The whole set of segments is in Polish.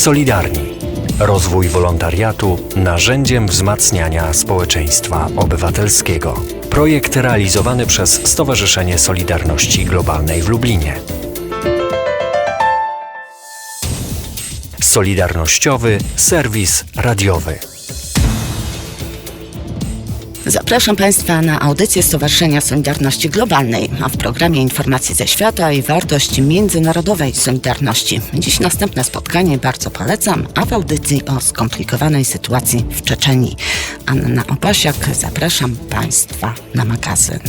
Solidarni. Rozwój wolontariatu narzędziem wzmacniania społeczeństwa obywatelskiego. Projekt realizowany przez Stowarzyszenie Solidarności Globalnej w Lublinie. Solidarnościowy serwis radiowy. Zapraszam Państwa na audycję Stowarzyszenia Solidarności Globalnej, a w programie Informacje ze świata i wartość międzynarodowej solidarności. Dziś następne spotkanie bardzo polecam, a w audycji o skomplikowanej sytuacji w Czeczenii. Anna Opasiak, zapraszam Państwa na magazyn.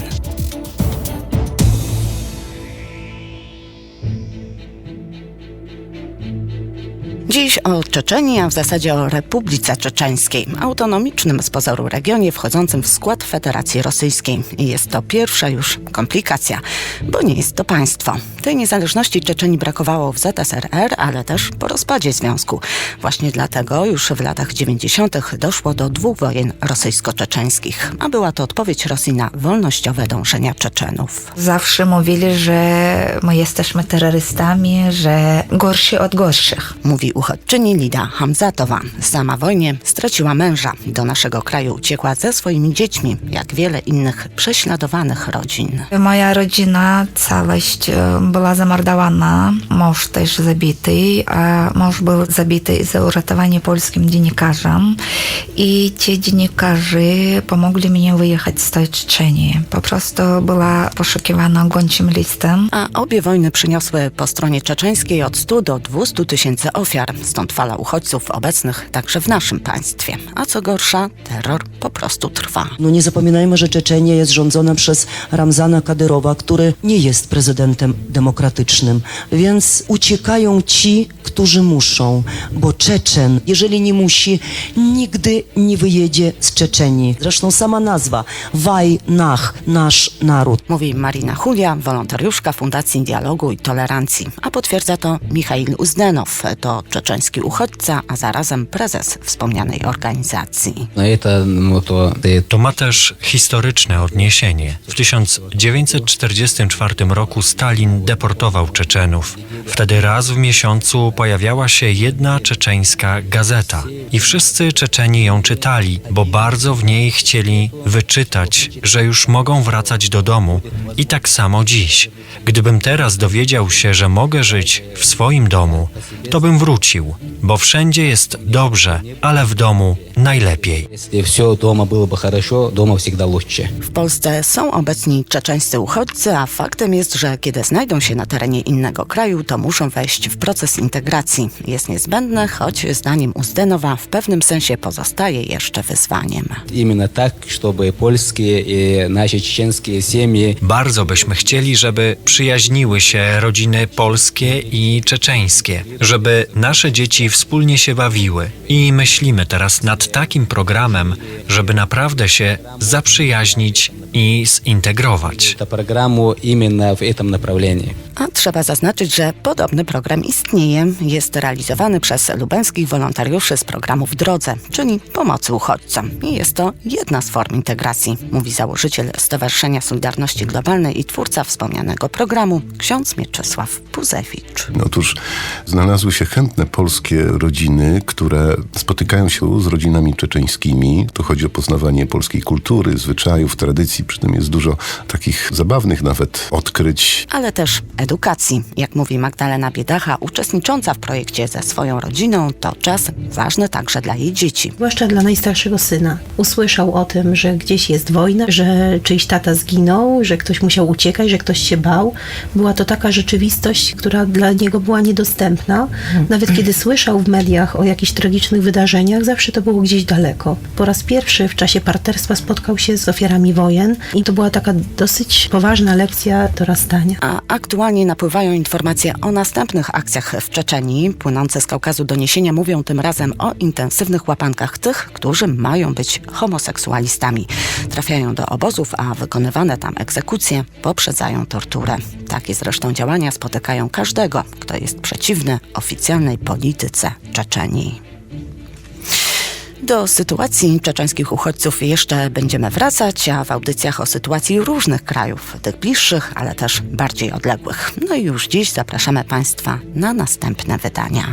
Dziś o Czeczenii, a w zasadzie o Republice Czeczeńskiej, autonomicznym z pozoru regionie wchodzącym w skład Federacji Rosyjskiej. I jest to pierwsza już komplikacja, bo nie jest to państwo. Tej niezależności Czeczenii brakowało w ZSRR, ale też po rozpadzie związku. Właśnie dlatego już w latach 90. doszło do dwóch wojen rosyjsko-czeczeńskich, a była to odpowiedź Rosji na wolnościowe dążenia Czeczenów. Zawsze mówili, że my jesteśmy terrorystami, że gorsi od gorszych. Mówi uchodźczyni Lida Hamzatowa. Sama wojnie straciła męża. Do naszego kraju uciekła ze swoimi dziećmi, jak wiele innych prześladowanych rodzin. Moja rodzina, całość e, była zamordowana, mąż też zabity, a mąż był zabity za uratowanie polskim dziennikarzom i ci dziennikarze pomogli mi wyjechać z tej Czeczenii. Po prostu była poszukiwana gończym listem. A obie wojny przyniosły po stronie czeczeńskiej od 100 do 200 tysięcy ofiar, stąd fala uchodźców obecnych także w naszym państwie. A co gorsza, terror po prostu trwa. No nie zapominajmy, że Czeczenia jest rządzona przez Ramzana Kadyrowa, który nie jest prezydentem demokratycznym, więc uciekają ci, którzy muszą, bo Czeczen, jeżeli nie musi, nigdy nie wyjedzie z Czeczenii. Zresztą sama nazwa, Wajnach, nasz naród. Mówi Marina Julia, wolontariuszka Fundacji Dialogu i Tolerancji. A potwierdza to Michail Uzdenow, to czeczeński uchodźca, a zarazem prezes wspomnianej organizacji. To ma też historyczne odniesienie. W 1944 roku Stalin deportował Czeczenów. Wtedy raz w miesiącu pojawiała się jedna czeczeńska gazeta i wszyscy Czeczeni ją czytali, bo bardzo w niej chcieli wyczytać, że już mogą wracać do domu i tak samo dziś. Gdybym teraz dowiedział się, że mogę żyć w swoim domu, to bym wrócił sił, bo wszędzie jest dobrze, ale w domu najlepiej. W Polsce są obecni czeczeńscy uchodźcy, a faktem jest, że kiedy znajdą się na terenie innego kraju, to muszą wejść w proces integracji. Jest niezbędne, choć zdaniem Uzdenowa w pewnym sensie pozostaje jeszcze wyzwaniem. Bardzo byśmy chcieli, żeby przyjaźniły się rodziny polskie i czeczeńskie, żeby nasze dzieci wspólnie się bawiły. I myślimy teraz nad takim programem, żeby naprawdę się zaprzyjaźnić i zintegrować. A trzeba zaznaczyć, że podobny program istnieje. Jest realizowany przez lubelskich wolontariuszy z programu W Drodze, czyli pomocy uchodźcom. I jest to jedna z form integracji, mówi założyciel Stowarzyszenia Solidarności Globalnej i twórca wspomnianego programu, ksiądz Mieczysław Puzewicz. No otóż znalazły się chętne polskie rodziny, które spotykają się z rodzinami czeczeńskimi. Tu chodzi o poznawanie polskiej kultury, zwyczajów, tradycji przy tym jest dużo takich zabawnych nawet odkryć. ale też edukacji. Jak mówi Magdalena Biedacha, uczestnicząca w projekcie ze swoją rodziną, to czas ważny także dla jej dzieci. zwłaszcza dla najstarszego syna. Usłyszał o tym, że gdzieś jest wojna, że czyjś tata zginął, że ktoś musiał uciekać, że ktoś się bał. Była to taka rzeczywistość, która dla niego była niedostępna. Nawet kiedy słyszał w mediach o jakichś tragicznych wydarzeniach, zawsze to było gdzieś daleko. Po raz pierwszy w czasie partnerstwa spotkał się z ofiarami wojen i to była taka dosyć poważna lekcja dorastania. A aktualnie napływają informacje o następnych akcjach w Czeczenii. Płynące z Kaukazu doniesienia mówią tym razem o intensywnych łapankach tych, którzy mają być homoseksualistami. Trafiają do obozów, a wykonywane tam egzekucje poprzedzają torturę. Takie zresztą działania spotykają każdego, kto jest przeciwny oficjalnej polityce Czeczenii. Do sytuacji czeczeńskich uchodźców jeszcze będziemy wracać, a w audycjach o sytuacji różnych krajów, tych bliższych, ale też bardziej odległych. No i już dziś zapraszamy Państwa na następne wydania.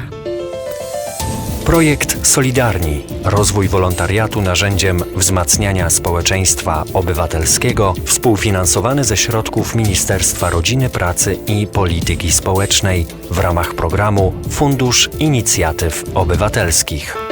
Projekt Solidarni. Rozwój wolontariatu narzędziem wzmacniania społeczeństwa obywatelskiego, współfinansowany ze środków Ministerstwa Rodziny, Pracy i Polityki Społecznej w ramach programu Fundusz Inicjatyw Obywatelskich.